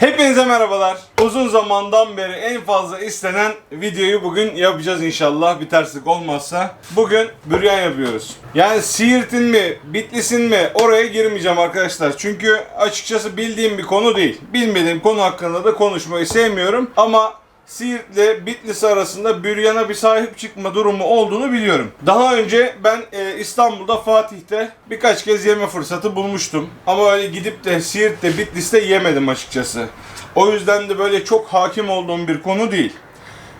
Hepinize merhabalar. Uzun zamandan beri en fazla istenen videoyu bugün yapacağız inşallah bir terslik olmazsa. Bugün büryan yapıyoruz. Yani Siirt'in mi, Bitlis'in mi oraya girmeyeceğim arkadaşlar. Çünkü açıkçası bildiğim bir konu değil. Bilmediğim konu hakkında da konuşmayı sevmiyorum. Ama Siirt ile Bitlis arasında büryana bir sahip çıkma durumu olduğunu biliyorum. Daha önce ben e, İstanbul'da Fatih'te birkaç kez yeme fırsatı bulmuştum. Ama öyle gidip de Siirt'te Bitlis'te yemedim açıkçası. O yüzden de böyle çok hakim olduğum bir konu değil.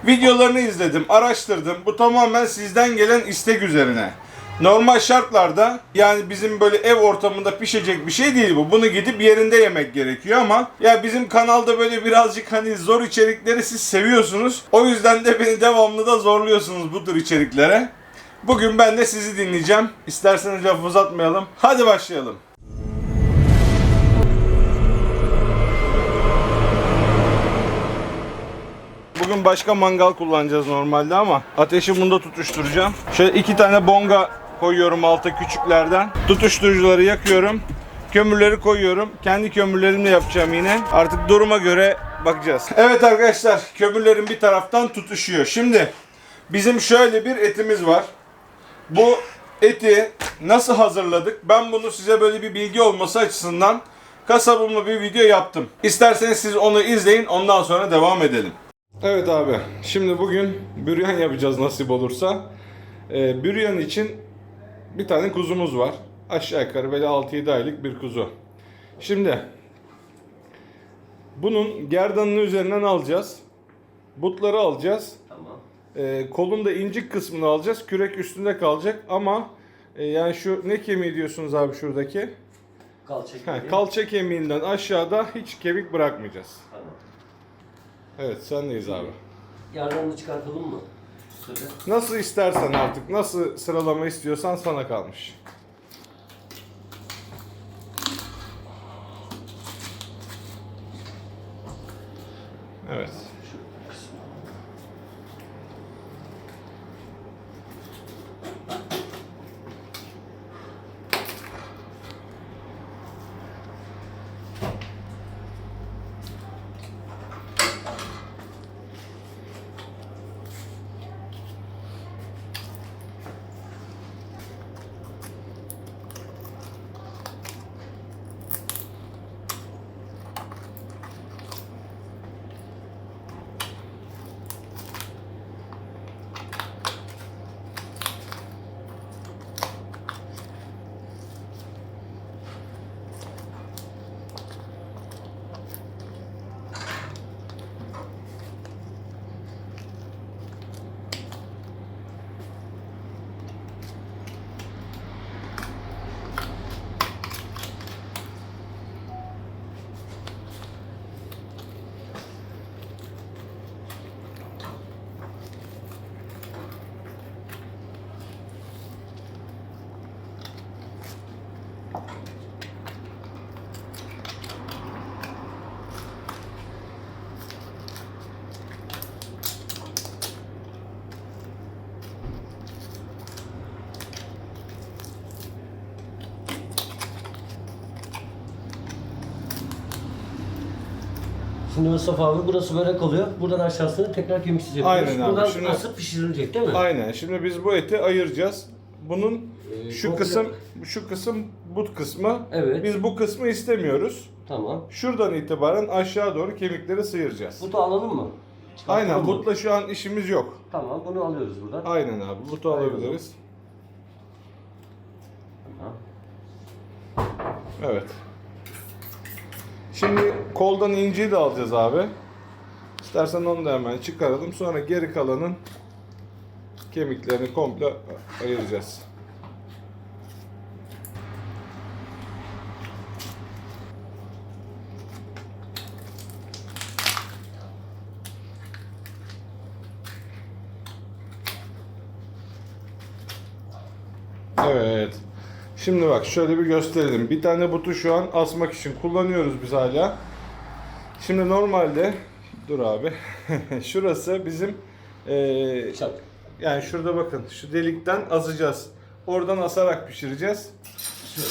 Videolarını izledim, araştırdım. Bu tamamen sizden gelen istek üzerine. Normal şartlarda yani bizim böyle ev ortamında pişecek bir şey değil bu. Bunu gidip yerinde yemek gerekiyor ama ya bizim kanalda böyle birazcık hani zor içerikleri siz seviyorsunuz. O yüzden de beni devamlı da zorluyorsunuz bu tür içeriklere. Bugün ben de sizi dinleyeceğim. İsterseniz lafı uzatmayalım. Hadi başlayalım. Bugün başka mangal kullanacağız normalde ama ateşi bunda tutuşturacağım. Şöyle iki tane bonga koyuyorum alta küçüklerden. Tutuşturucuları yakıyorum. Kömürleri koyuyorum. Kendi kömürlerimle yapacağım yine. Artık duruma göre bakacağız. Evet arkadaşlar kömürlerim bir taraftan tutuşuyor. Şimdi bizim şöyle bir etimiz var. Bu eti nasıl hazırladık? Ben bunu size böyle bir bilgi olması açısından kasabımla bir video yaptım. İsterseniz siz onu izleyin ondan sonra devam edelim. Evet abi, şimdi bugün büryan yapacağız nasip olursa. Ee, büryan için bir tane kuzumuz var. Aşağı yukarı böyle 6-7 aylık bir kuzu. Şimdi bunun gerdanını üzerinden alacağız. Butları alacağız. Tamam. Ee, kolun da incik kısmını alacağız. Kürek üstünde kalacak ama e, yani şu ne kemiği diyorsunuz abi şuradaki? Kalça Ha, kemiği. kalça kemiğinden aşağıda hiç kemik bırakmayacağız. Tamam. Evet sendeyiz abi. Yardımını çıkartalım mı? Tabii. Nasıl istersen artık, nasıl sıralama istiyorsan sana kalmış. Evet. Şimdi Mustafa abi burası böyle kalıyor. Buradan aşağısını tekrar kemiksiz yapıyoruz. Aynen abi, Buradan şimdi- asıp pişirilecek değil mi? Aynen. Şimdi biz bu eti ayıracağız. Bunun Ee, şu komple- kısım, şu kısım but kısmı. Evet. Biz bu kısmı istemiyoruz. Tamam. Şuradan itibaren aşağı doğru kemikleri sıyıracağız. Butu alalım mı? Çıkartalım Aynen. mı? Butla şu an işimiz yok. Tamam bunu alıyoruz buradan. Aynen abi. Butu Aynen. alabiliriz. Tamam. Evet. Şimdi koldan inciyi de alacağız abi. İstersen onu da hemen çıkaralım. Sonra geri kalanın kemiklerini komple ayıracağız. Şimdi bak şöyle bir gösterelim. Bir tane butu şu an asmak için kullanıyoruz biz hala. Şimdi normalde dur abi. Şurası bizim e, Çak. yani şurada bakın şu delikten azacağız. Oradan asarak pişireceğiz.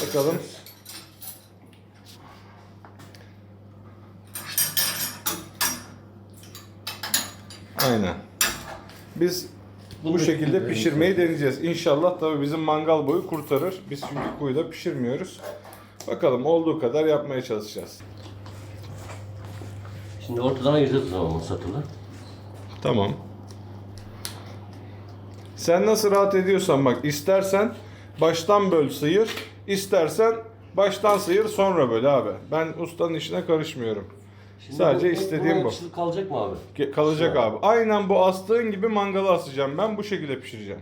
Bakalım. Aynen. Biz bunu bu şekilde pişirmeyi deneyeceğiz. İnşallah tabii bizim mangal boyu kurtarır. Biz çünkü kuyuda pişirmiyoruz. Bakalım olduğu kadar yapmaya çalışacağız. Şimdi ortadan ayıracağız o zaman satılı. Tamam. Sen nasıl rahat ediyorsan bak istersen baştan böl sıyır, istersen baştan sıyır sonra böl abi. Ben ustanın işine karışmıyorum. Şimdi Sadece bu- istediğim bu. kalacak mı abi? Kalacak abi. Aynen bu astığın gibi mangala asacağım. Ben bu şekilde pişireceğim.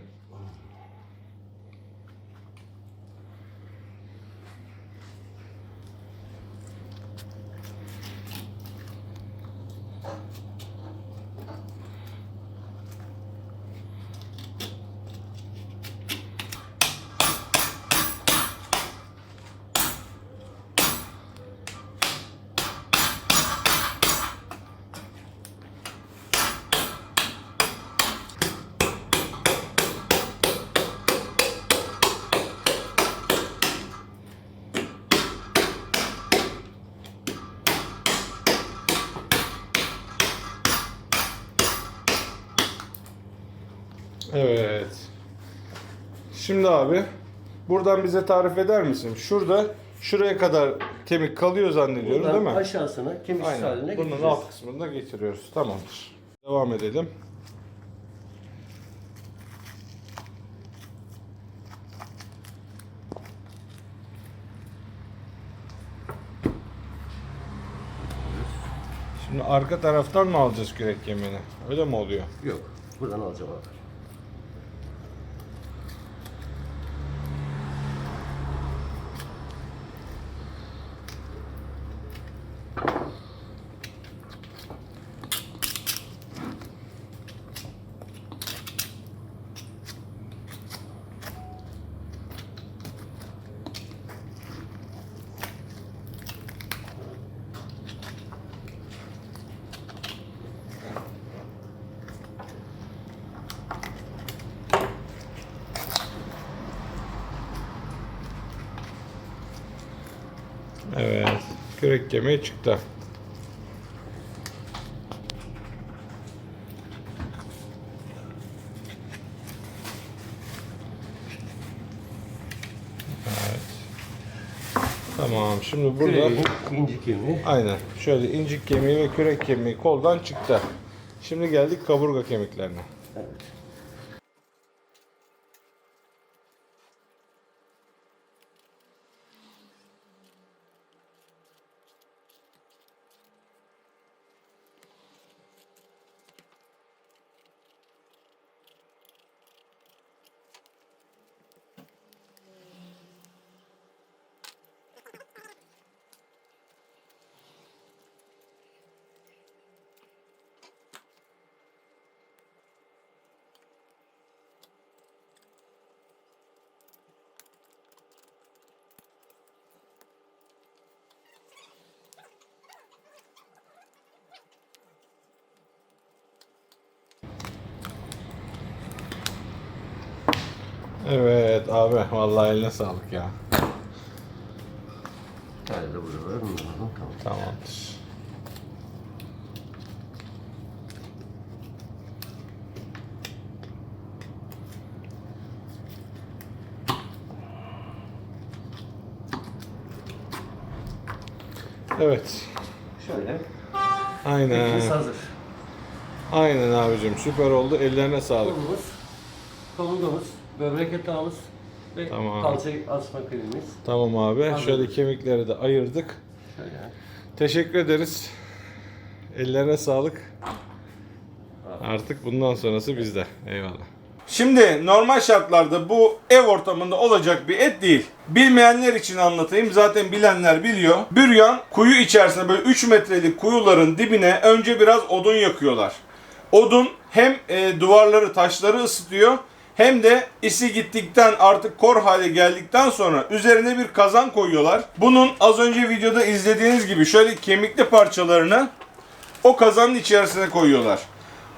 Evet. Şimdi abi buradan bize tarif eder misin? Şurada şuraya kadar kemik kalıyor zannediyorum Buradan değil mi? aşağısına kemiksiz haline Aynen. Bunun getireceğiz. alt kısmını da getiriyoruz. Tamamdır. Devam edelim. Şimdi arka taraftan mı alacağız kürek kemiğini? Öyle mi oluyor? Yok. Buradan alacağım abi. Evet. Kürek kemiği çıktı. Evet. Tamam. Şimdi burada Küreğin inci kemiği. aynen şöyle incik kemiği ve kürek kemiği koldan çıktı. Şimdi geldik kaburga kemiklerine. Evet. Evet abi vallahi eline sağlık ya. Nerede buralar? Bunlar. Tamam. Tamamdır. Evet. Şöyle. Aynen. Biz hazır. Aynen abicim süper oldu. Ellerine sağlık. Kolumuz, kaburgamız, böbrek yatağımız ve Tamam. kalça asma kemiğimiz. Tamam abi. Hazır. Şöyle kemikleri de ayırdık. Şöyle. Teşekkür ederiz. Ellerine sağlık. Artık bundan sonrası bizde. Eyvallah. Şimdi normal şartlarda bu ev ortamında olacak bir et değil. Bilmeyenler için anlatayım. Zaten bilenler biliyor. Büryan kuyu içerisinde böyle 3 metrelik kuyuların dibine önce biraz odun yakıyorlar. Odun hem e, duvarları, taşları ısıtıyor hem de isi gittikten artık kor hale geldikten sonra üzerine bir kazan koyuyorlar. Bunun az önce videoda izlediğiniz gibi şöyle kemikli parçalarını o kazanın içerisine koyuyorlar.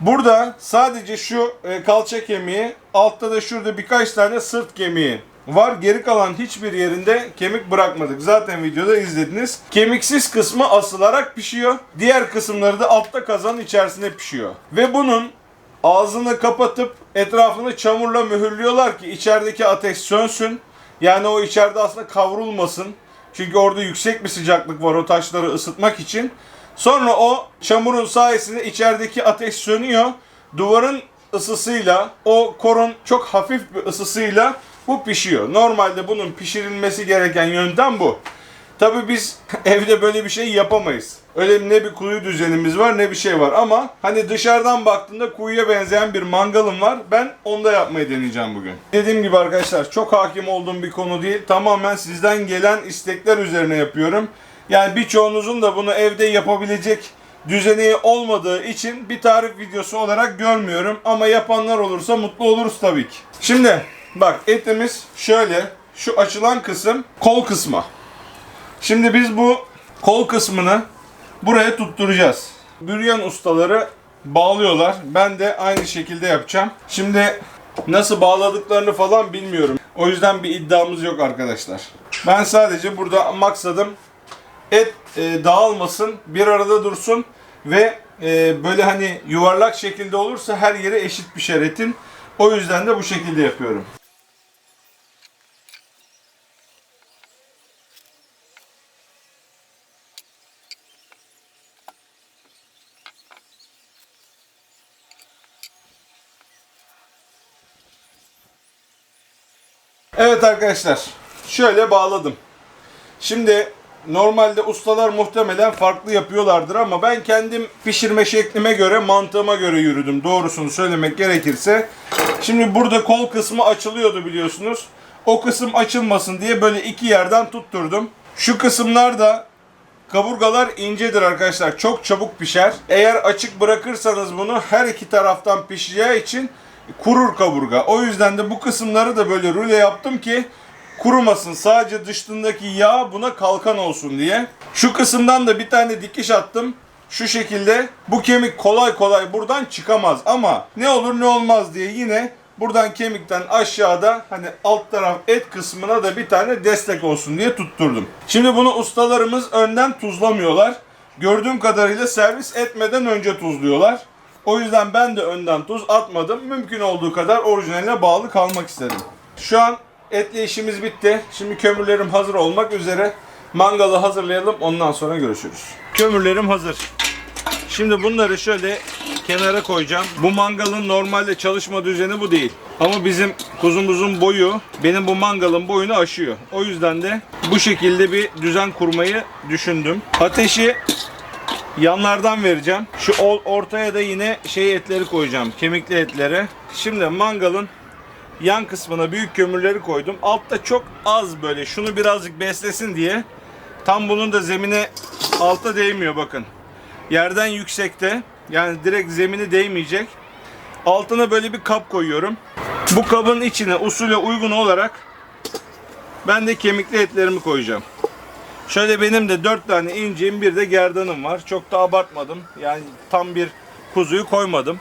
Burada sadece şu e, kalça kemiği, altta da şurada birkaç tane sırt kemiği var. Geri kalan hiçbir yerinde kemik bırakmadık. Zaten videoda izlediniz. Kemiksiz kısmı asılarak pişiyor. Diğer kısımları da altta kazanın içerisinde pişiyor. Ve bunun ağzını kapatıp etrafını çamurla mühürlüyorlar ki içerideki ateş sönsün. Yani o içeride aslında kavrulmasın. Çünkü orada yüksek bir sıcaklık var o taşları ısıtmak için. Sonra o çamurun sayesinde içerideki ateş sönüyor. Duvarın ısısıyla, o korun çok hafif bir ısısıyla bu pişiyor. Normalde bunun pişirilmesi gereken yöntem bu. Tabii biz evde böyle bir şey yapamayız. Öyle ne bir kuyu düzenimiz var ne bir şey var ama hani dışarıdan baktığında kuyuya benzeyen bir mangalım var. Ben onda yapmayı deneyeceğim bugün. Dediğim gibi arkadaşlar çok hakim olduğum bir konu değil. Tamamen sizden gelen istekler üzerine yapıyorum. Yani birçoğunuzun da bunu evde yapabilecek düzeni olmadığı için bir tarif videosu olarak görmüyorum. Ama yapanlar olursa mutlu oluruz tabii ki. Şimdi bak etimiz şöyle. Şu açılan kısım kol kısmı. Şimdi biz bu kol kısmını buraya tutturacağız. Büryan ustaları bağlıyorlar. Ben de aynı şekilde yapacağım. Şimdi nasıl bağladıklarını falan bilmiyorum. O yüzden bir iddiamız yok arkadaşlar. Ben sadece burada maksadım et e, dağılmasın, bir arada dursun ve e, böyle hani yuvarlak şekilde olursa her yere eşit pişer etin. O yüzden de bu şekilde yapıyorum. Evet arkadaşlar, şöyle bağladım. Şimdi normalde ustalar muhtemelen farklı yapıyorlardır ama ben kendim pişirme şeklime göre, mantığıma göre yürüdüm. Doğrusunu söylemek gerekirse. Şimdi burada kol kısmı açılıyordu biliyorsunuz. O kısım açılmasın diye böyle iki yerden tutturdum. Şu kısımlar da Kaburgalar incedir arkadaşlar. Çok çabuk pişer. Eğer açık bırakırsanız bunu her iki taraftan pişeceği için kurur kaburga. O yüzden de bu kısımları da böyle rüle yaptım ki kurumasın. Sadece dışındaki yağ buna kalkan olsun diye. Şu kısımdan da bir tane dikiş attım. Şu şekilde bu kemik kolay kolay buradan çıkamaz ama ne olur ne olmaz diye yine buradan kemikten aşağıda hani alt taraf et kısmına da bir tane destek olsun diye tutturdum. Şimdi bunu ustalarımız önden tuzlamıyorlar. Gördüğüm kadarıyla servis etmeden önce tuzluyorlar. O yüzden ben de önden tuz atmadım. Mümkün olduğu kadar orijinaline bağlı kalmak istedim. Şu an etle işimiz bitti. Şimdi kömürlerim hazır olmak üzere. Mangalı hazırlayalım ondan sonra görüşürüz. Kömürlerim hazır. Şimdi bunları şöyle kenara koyacağım. Bu mangalın normalde çalışma düzeni bu değil. Ama bizim kuzumuzun boyu benim bu mangalın boyunu aşıyor. O yüzden de bu şekilde bir düzen kurmayı düşündüm. Ateşi yanlardan vereceğim. Şu ortaya da yine şey etleri koyacağım. Kemikli etleri. Şimdi mangalın yan kısmına büyük kömürleri koydum. Altta çok az böyle şunu birazcık beslesin diye. Tam bunun da zemine alta değmiyor bakın. Yerden yüksekte yani direkt zemini değmeyecek. Altına böyle bir kap koyuyorum. Bu kabın içine usule uygun olarak ben de kemikli etlerimi koyacağım. Şöyle benim de 4 tane inciğim bir de gerdanım var. Çok da abartmadım. Yani tam bir kuzuyu koymadım.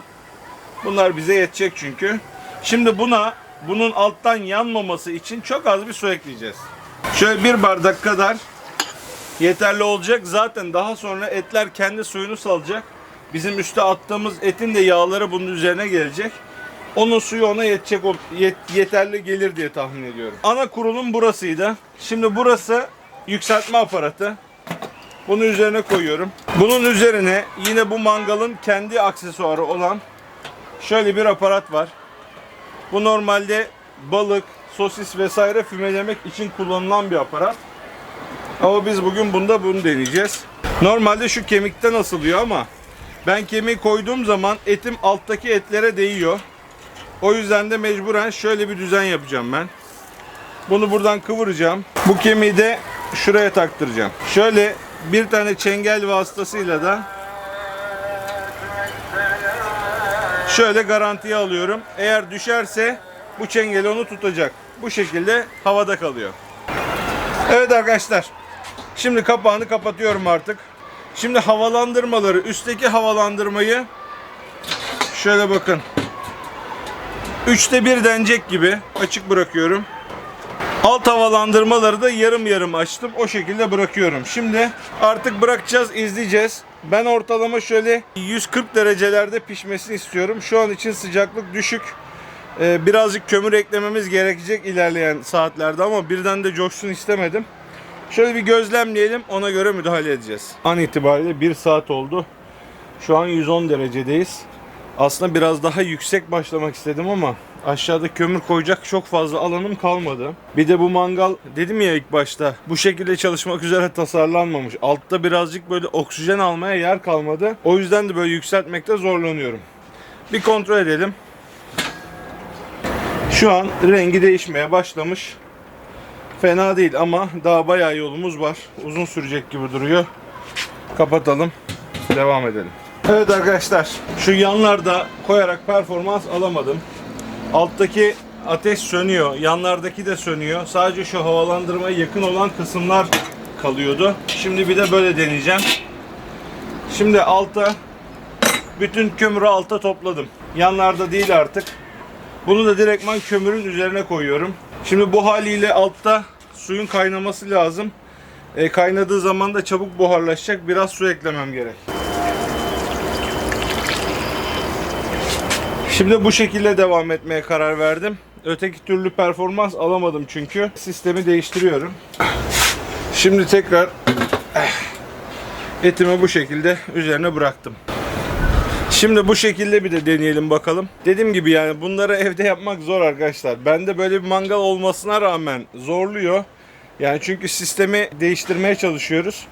Bunlar bize yetecek çünkü. Şimdi buna bunun alttan yanmaması için çok az bir su ekleyeceğiz. Şöyle bir bardak kadar yeterli olacak. Zaten daha sonra etler kendi suyunu salacak. Bizim üste attığımız etin de yağları bunun üzerine gelecek. Onun suyu ona yetecek, yet- yeterli gelir diye tahmin ediyorum. Ana kurulum burasıydı. Şimdi burası yükseltme aparatı. Bunu üzerine koyuyorum. Bunun üzerine yine bu mangalın kendi aksesuarı olan şöyle bir aparat var. Bu normalde balık, sosis vesaire fümelemek için kullanılan bir aparat. Ama biz bugün bunda bunu deneyeceğiz. Normalde şu kemikten asılıyor ama ben kemiği koyduğum zaman etim alttaki etlere değiyor. O yüzden de mecburen şöyle bir düzen yapacağım ben. Bunu buradan kıvıracağım. Bu kemiği de şuraya taktıracağım. Şöyle bir tane çengel vasıtasıyla da şöyle garantiye alıyorum. Eğer düşerse bu çengel onu tutacak. Bu şekilde havada kalıyor. Evet arkadaşlar. Şimdi kapağını kapatıyorum artık. Şimdi havalandırmaları, üstteki havalandırmayı şöyle bakın. Üçte bir denecek gibi açık bırakıyorum. Alt havalandırmaları da yarım yarım açtım. O şekilde bırakıyorum. Şimdi artık bırakacağız, izleyeceğiz. Ben ortalama şöyle 140 derecelerde pişmesini istiyorum. Şu an için sıcaklık düşük. Ee, birazcık kömür eklememiz gerekecek ilerleyen saatlerde ama birden de coşsun istemedim. Şöyle bir gözlemleyelim ona göre müdahale edeceğiz. An itibariyle 1 saat oldu. Şu an 110 derecedeyiz. Aslında biraz daha yüksek başlamak istedim ama aşağıda kömür koyacak çok fazla alanım kalmadı. Bir de bu mangal dedim ya ilk başta bu şekilde çalışmak üzere tasarlanmamış. Altta birazcık böyle oksijen almaya yer kalmadı. O yüzden de böyle yükseltmekte zorlanıyorum. Bir kontrol edelim. Şu an rengi değişmeye başlamış. Fena değil ama daha bayağı yolumuz var. Uzun sürecek gibi duruyor. Kapatalım. Devam edelim. Evet arkadaşlar şu yanlarda koyarak performans alamadım. Alttaki ateş sönüyor. Yanlardaki de sönüyor. Sadece şu havalandırmaya yakın olan kısımlar kalıyordu. Şimdi bir de böyle deneyeceğim. Şimdi alta bütün kömürü alta topladım. Yanlarda değil artık. Bunu da direktman kömürün üzerine koyuyorum. Şimdi bu haliyle altta suyun kaynaması lazım. E, kaynadığı zaman da çabuk buharlaşacak. Biraz su eklemem gerek. Şimdi bu şekilde devam etmeye karar verdim. Öteki türlü performans alamadım çünkü. Sistemi değiştiriyorum. Şimdi tekrar etimi bu şekilde üzerine bıraktım. Şimdi bu şekilde bir de deneyelim bakalım. Dediğim gibi yani bunları evde yapmak zor arkadaşlar. Bende böyle bir mangal olmasına rağmen zorluyor. Yani çünkü sistemi değiştirmeye çalışıyoruz.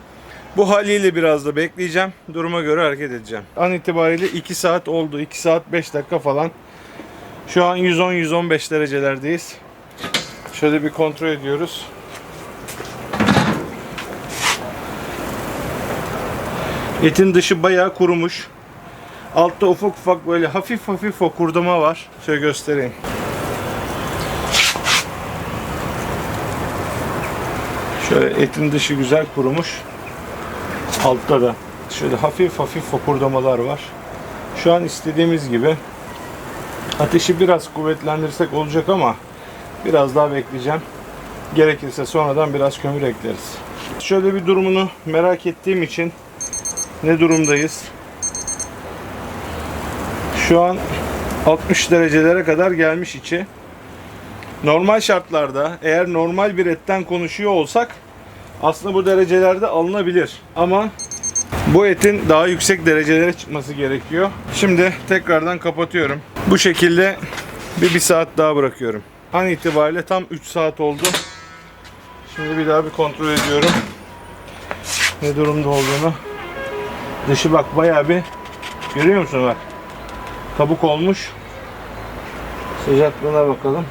Bu haliyle biraz da bekleyeceğim. Duruma göre hareket edeceğim. An itibariyle 2 saat oldu. 2 saat 5 dakika falan. Şu an 110-115 derecelerdeyiz. Şöyle bir kontrol ediyoruz. Etin dışı bayağı kurumuş. Altta ufak ufak böyle hafif hafif fokurdama var. Şöyle göstereyim. Şöyle etin dışı güzel kurumuş. Altta da şöyle hafif hafif fokurdamalar var. Şu an istediğimiz gibi. Ateşi biraz kuvvetlendirsek olacak ama biraz daha bekleyeceğim. Gerekirse sonradan biraz kömür ekleriz. Şöyle bir durumunu merak ettiğim için ne durumdayız? Şu an 60 derecelere kadar gelmiş içi. Normal şartlarda eğer normal bir etten konuşuyor olsak aslında bu derecelerde alınabilir. Ama bu etin daha yüksek derecelere çıkması gerekiyor. Şimdi tekrardan kapatıyorum. Bu şekilde bir, bir saat daha bırakıyorum. An itibariyle tam 3 saat oldu. Şimdi bir daha bir kontrol ediyorum. Ne durumda olduğunu. Dışı bak bayağı bir görüyor musun bak. Kabuk olmuş. Sıcaklığına bakalım.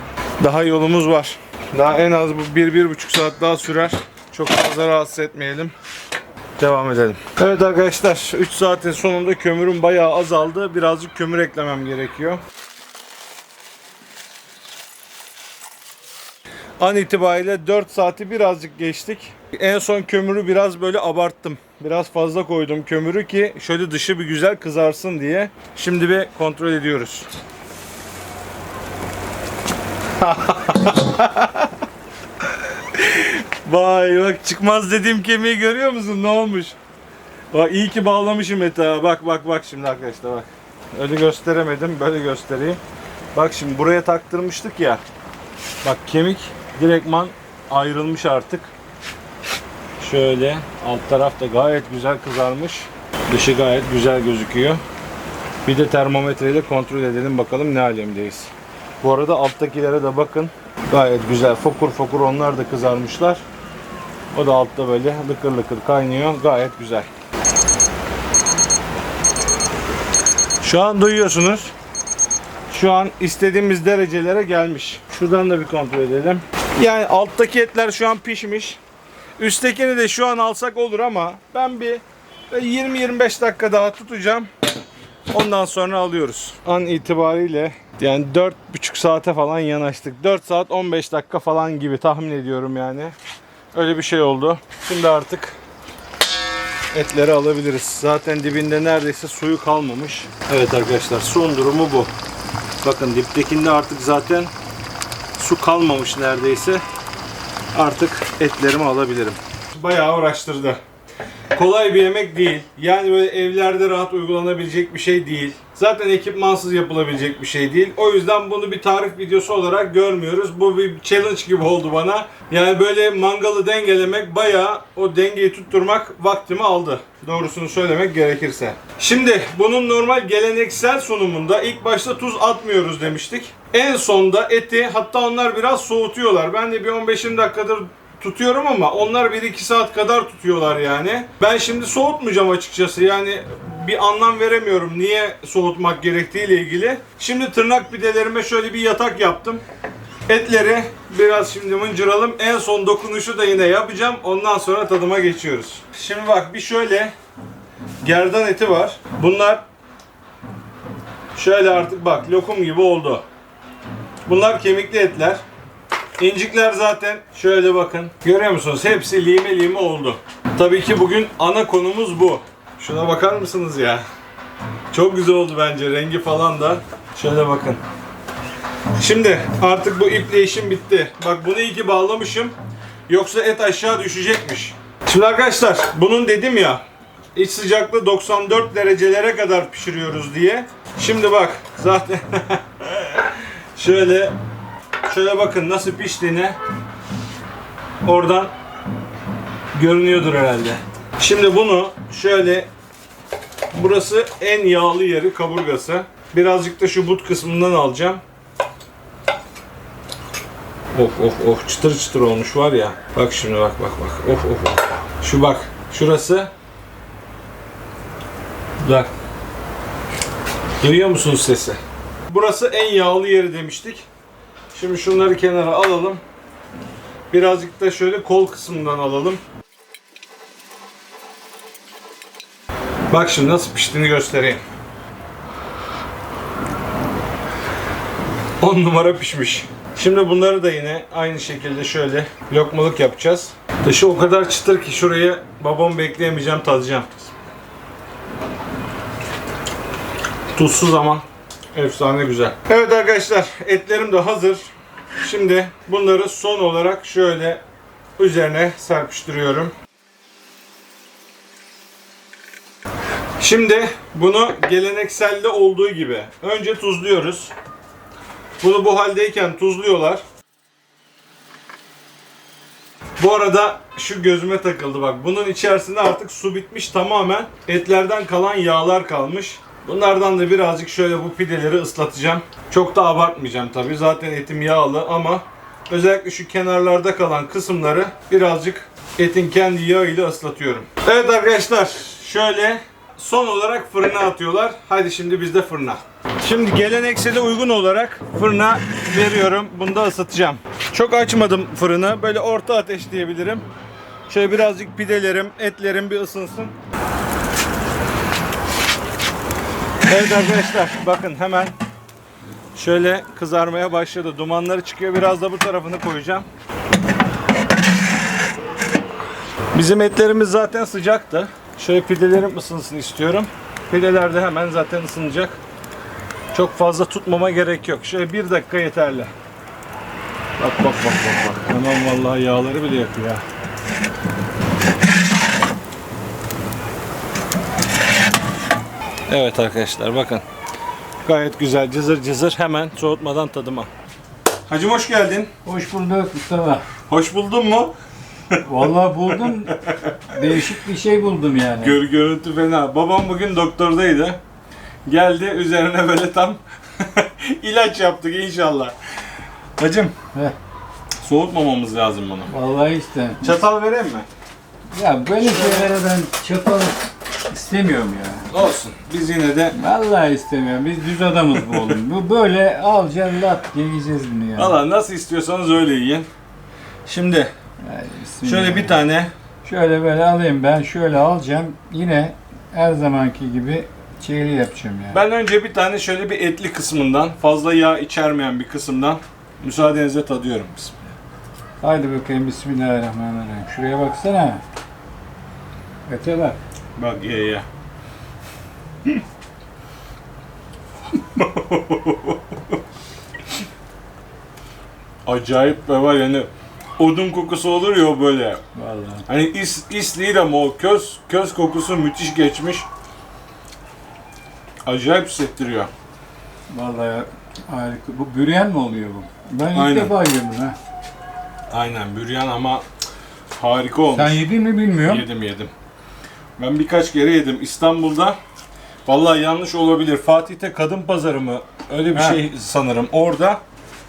Daha yolumuz var. Daha en az bu 1-1,5 saat daha sürer. Çok fazla rahatsız etmeyelim. Devam edelim. Evet arkadaşlar 3 saatin sonunda kömürüm bayağı azaldı. Birazcık kömür eklemem gerekiyor. An itibariyle 4 saati birazcık geçtik. En son kömürü biraz böyle abarttım. Biraz fazla koydum kömürü ki şöyle dışı bir güzel kızarsın diye. Şimdi bir kontrol ediyoruz. Vay bak çıkmaz dediğim kemiği görüyor musun? Ne olmuş? Bak iyi ki bağlamışım ha. Bak bak bak şimdi arkadaşlar bak. Öyle gösteremedim. Böyle göstereyim. Bak şimdi buraya taktırmıştık ya. Bak kemik direktman ayrılmış artık. Şöyle alt taraf da gayet güzel kızarmış. Dışı gayet güzel gözüküyor. Bir de termometreyle kontrol edelim bakalım ne alemdeyiz. Bu arada alttakilere de bakın. Gayet güzel fokur fokur onlar da kızarmışlar. O da altta böyle lıkır lıkır kaynıyor. Gayet güzel. Şu an duyuyorsunuz. Şu an istediğimiz derecelere gelmiş. Şuradan da bir kontrol edelim. Yani alttaki etler şu an pişmiş. Üsttekini de şu an alsak olur ama ben bir 20-25 dakika daha tutacağım. Ondan sonra alıyoruz. An itibariyle yani 4,5 saate falan yanaştık. 4 saat 15 dakika falan gibi tahmin ediyorum yani. Öyle bir şey oldu. Şimdi artık etleri alabiliriz. Zaten dibinde neredeyse suyu kalmamış. Evet arkadaşlar son durumu bu. Bakın diptekinde artık zaten su kalmamış neredeyse. artık etlerimi alabilirim. Bayağı uğraştırdı. Kolay bir yemek değil. Yani böyle evlerde rahat uygulanabilecek bir şey değil. Zaten ekipmansız yapılabilecek bir şey değil. O yüzden bunu bir tarif videosu olarak görmüyoruz. Bu bir challenge gibi oldu bana. Yani böyle mangalı dengelemek bayağı o dengeyi tutturmak vaktimi aldı. Doğrusunu söylemek gerekirse. Şimdi bunun normal geleneksel sunumunda ilk başta tuz atmıyoruz demiştik. En sonda eti hatta onlar biraz soğutuyorlar. Ben de bir 15-20 dakikadır tutuyorum ama onlar 1-2 saat kadar tutuyorlar yani. Ben şimdi soğutmayacağım açıkçası yani bir anlam veremiyorum niye soğutmak gerektiğiyle ilgili. Şimdi tırnak pidelerime şöyle bir yatak yaptım. Etleri biraz şimdi mıncıralım. En son dokunuşu da yine yapacağım. Ondan sonra tadıma geçiyoruz. Şimdi bak bir şöyle gerdan eti var. Bunlar şöyle artık bak lokum gibi oldu. Bunlar kemikli etler. İncikler zaten şöyle bakın. Görüyor musunuz? Hepsi lime lime oldu. Tabii ki bugün ana konumuz bu. Şuna bakar mısınız ya? Çok güzel oldu bence. Rengi falan da. Şöyle bakın. Şimdi artık bu iple işim bitti. Bak bunu iyi ki bağlamışım. Yoksa et aşağı düşecekmiş. Şimdi arkadaşlar bunun dedim ya iç sıcaklığı 94 derecelere kadar pişiriyoruz diye. Şimdi bak zaten şöyle şöyle bakın nasıl piştiğini oradan görünüyordur herhalde. Şimdi bunu şöyle burası en yağlı yeri kaburgası. Birazcık da şu but kısmından alacağım. Of of of çıtır çıtır olmuş var ya. Bak şimdi bak bak bak. Of of of. Şu bak. Şurası. Bak. Duyuyor musunuz sesi? Burası en yağlı yeri demiştik. Şimdi şunları kenara alalım. Birazcık da şöyle kol kısmından alalım. Bak şimdi nasıl piştiğini göstereyim. 10 numara pişmiş. Şimdi bunları da yine aynı şekilde şöyle lokmalık yapacağız. Dışı o kadar çıtır ki şuraya babamı bekleyemeyeceğim tadacağım. Tuzsuz ama efsane güzel. Evet arkadaşlar etlerim de hazır. Şimdi bunları son olarak şöyle üzerine serpiştiriyorum. Şimdi bunu gelenekselde olduğu gibi önce tuzluyoruz. Bunu bu haldeyken tuzluyorlar. Bu arada şu gözüme takıldı bak. Bunun içerisinde artık su bitmiş tamamen. Etlerden kalan yağlar kalmış. Bunlardan da birazcık şöyle bu pideleri ıslatacağım. Çok da abartmayacağım tabi. Zaten etim yağlı ama özellikle şu kenarlarda kalan kısımları birazcık etin kendi yağıyla ıslatıyorum. Evet arkadaşlar şöyle son olarak fırına atıyorlar. Hadi şimdi biz de fırına. Şimdi geleneksele uygun olarak fırına veriyorum. Bunu da ısıtacağım. Çok açmadım fırını. Böyle orta ateş diyebilirim. Şöyle birazcık pidelerim, etlerim bir ısınsın. Evet arkadaşlar bakın hemen şöyle kızarmaya başladı. Dumanları çıkıyor. Biraz da bu tarafını koyacağım. Bizim etlerimiz zaten sıcaktı. Şöyle pidelerim ısınsın istiyorum. Pideler de hemen zaten ısınacak. Çok fazla tutmama gerek yok. Şöyle bir dakika yeterli. Bak bak bak bak bak. Hemen vallahi yağları bile yakıyor. Evet arkadaşlar bakın. Gayet güzel cızır cızır hemen soğutmadan tadıma. Hacım hoş geldin. Hoş bulduk Mustafa. Hoş buldun mu? Vallahi buldum. Değişik bir şey buldum yani. Gör, görüntü fena. Babam bugün doktordaydı. Geldi üzerine böyle tam ilaç yaptık inşallah. Hacım Heh, soğutmamamız lazım bunu. vallahi işte. Çatal vereyim mi? Ya böyle şeylere ben çapal istemiyorum ya. Olsun. Biz yine de Vallahi istemiyorum. Biz düz adamız bu oğlum. Bu böyle alacaksın lat diye yiyeceğiz bunu ya. valla nasıl istiyorsanız öyle yiyin. Şimdi bismillah. şöyle bir tane Şöyle böyle alayım ben şöyle alacağım. Yine her zamanki gibi şeyli yapacağım yani. ben önce bir tane şöyle bir etli kısmından fazla yağ içermeyen bir kısımdan müsaadenizle tadıyorum. Haydi bakayım Bismillahirrahmanirrahim. Şuraya baksana. Ete bak. Bak ye ye. Acayip ve var yani odun kokusu olur ya o böyle. Vallahi. Hani is, is değil ama o köz, köz kokusu müthiş geçmiş. Acayip hissettiriyor. Vallahi harika. Bu büryan mı oluyor bu? Ben ilk Aynen. defa yedim ha. Aynen büryan ama harika olmuş. Sen yedin mi bilmiyorum. Yedim yedim. Ben birkaç kere yedim. İstanbul'da vallahi yanlış olabilir. Fatih'te kadın pazarı mı? Öyle bir Ha. şey sanırım. Orada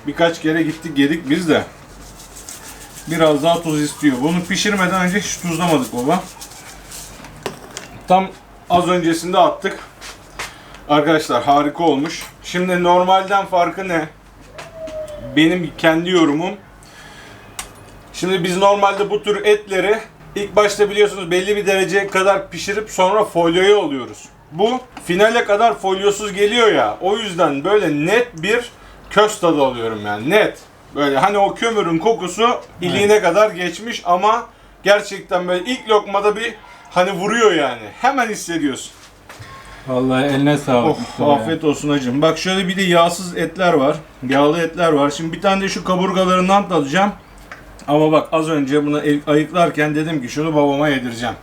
birkaç kere gittik yedik biz de. Biraz daha tuz istiyor. Bunu pişirmeden önce hiç tuzlamadık baba. Tam az öncesinde attık. Arkadaşlar harika olmuş. Şimdi normalden farkı ne? Benim kendi yorumum. Şimdi biz normalde bu tür etleri ilk başta biliyorsunuz belli bir dereceye kadar pişirip sonra folyoya alıyoruz. Bu finale kadar folyosuz geliyor ya. O yüzden böyle net bir köz tadı alıyorum yani net. Böyle hani o kömürün kokusu iliğine kadar geçmiş ama gerçekten böyle ilk lokmada bir hani vuruyor yani. Hemen hissediyorsun. Vallahi eline sağlık. Oh, Mustafa ya. afiyet olsun hacım. Bak şöyle bir de yağsız etler var. Yağlı etler var. Şimdi bir tane de şu kaburgalarından tadacağım. Ama bak az önce bunu el- ayıklarken dedim ki şunu babama yedireceğim.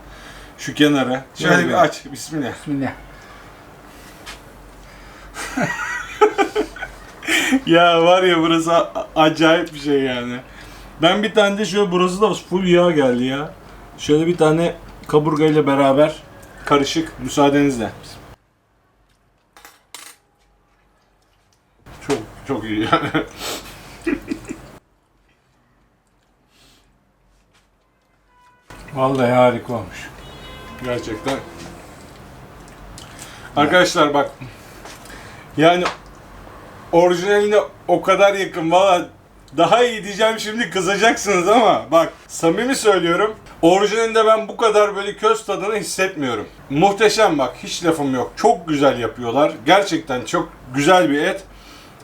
Şu kenarı. Şöyle bir aç. Bismillah. Bismillah. Ya var ya burası a- acayip bir şey yani. Ben bir tane de şöyle burası da full yağ geldi ya. Şöyle bir tane kaburga ile beraber karışık müsaadenizle. Çok çok iyi yani. Vallahi harika olmuş. Gerçekten. Arkadaşlar bak. Yani orijinaline o kadar yakın valla daha iyi diyeceğim şimdi kızacaksınız ama bak samimi söylüyorum. Orijinalinde ben bu kadar böyle köz tadını hissetmiyorum. Muhteşem bak hiç lafım yok. Çok güzel yapıyorlar. Gerçekten çok güzel bir et.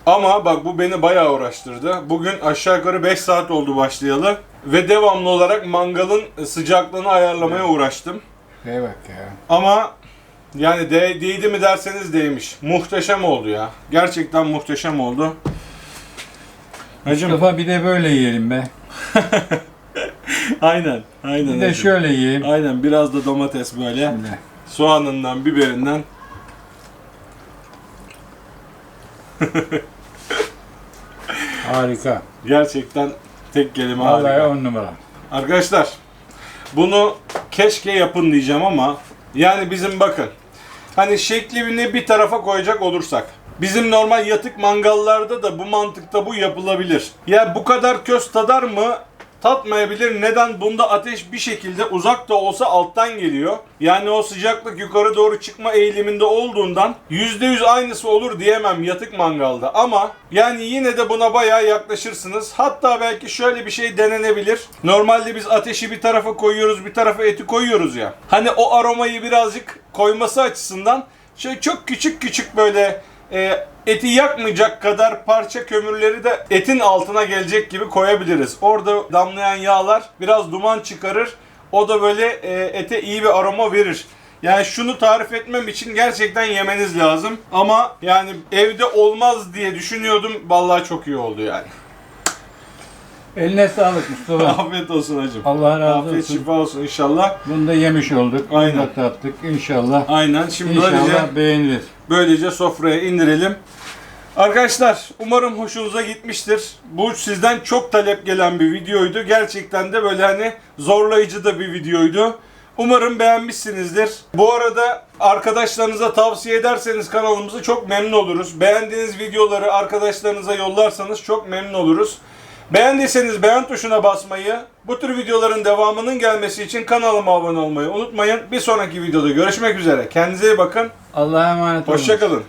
Ama bak bu beni bayağı uğraştırdı. Bugün aşağı yukarı 5 saat oldu başlayalı. Ve devamlı olarak mangalın sıcaklığını ayarlamaya uğraştım. Bak ya. Ama yani de, değdi mi derseniz değmiş. Muhteşem oldu ya. Gerçekten muhteşem oldu. Hacım. Mustafa bir de böyle yiyelim be. aynen. Aynen. Bir de hacım. şöyle yiyeyim. Aynen biraz da domates böyle. Şimdi. Soğanından, biberinden. Harika. Gerçekten tek kelime Vallahi harika. on numara. Arkadaşlar bunu keşke yapın diyeceğim ama yani bizim bakın hani şeklini bir tarafa koyacak olursak bizim normal yatık mangallarda da bu mantıkta bu yapılabilir. Ya bu kadar köz tadar mı? Tatmayabilir. Neden? Bunda ateş bir şekilde uzak da olsa alttan geliyor. Yani o sıcaklık yukarı doğru çıkma eğiliminde olduğundan %100 aynısı olur diyemem yatık mangalda. Ama yani yine de buna bayağı yaklaşırsınız. Hatta belki şöyle bir şey denenebilir. Normalde biz ateşi bir tarafa koyuyoruz, bir tarafa eti koyuyoruz ya. Hani o aromayı birazcık koyması açısından şöyle çok küçük küçük böyle e, eti yakmayacak kadar parça kömürleri de etin altına gelecek gibi koyabiliriz. Orada damlayan yağlar biraz duman çıkarır. O da böyle e, ete iyi bir aroma verir. Yani şunu tarif etmem için gerçekten yemeniz lazım. Ama yani evde olmaz diye düşünüyordum. Vallahi çok iyi oldu yani. Eline sağlık Mustafa. Afiyet olsun hacım. Allah razı Afiyet olsun. şifa olsun inşallah. Bunu da yemiş olduk. Aynen. Bunu da tattık. İnşallah. Aynen. Şimdi böylece İnşallah beğeniriz. Böylece sofraya indirelim. Arkadaşlar umarım hoşunuza gitmiştir. Bu sizden çok talep gelen bir videoydu. Gerçekten de böyle hani zorlayıcı da bir videoydu. Umarım beğenmişsinizdir. Bu arada arkadaşlarınıza tavsiye ederseniz kanalımızı çok memnun oluruz. Beğendiğiniz videoları arkadaşlarınıza yollarsanız çok memnun oluruz. Beğendiyseniz beğen tuşuna basmayı, bu tür videoların devamının gelmesi için kanalıma abone olmayı unutmayın. Bir sonraki videoda görüşmek üzere. Kendinize iyi bakın. Allah'a emanet olun. Hoşçakalın.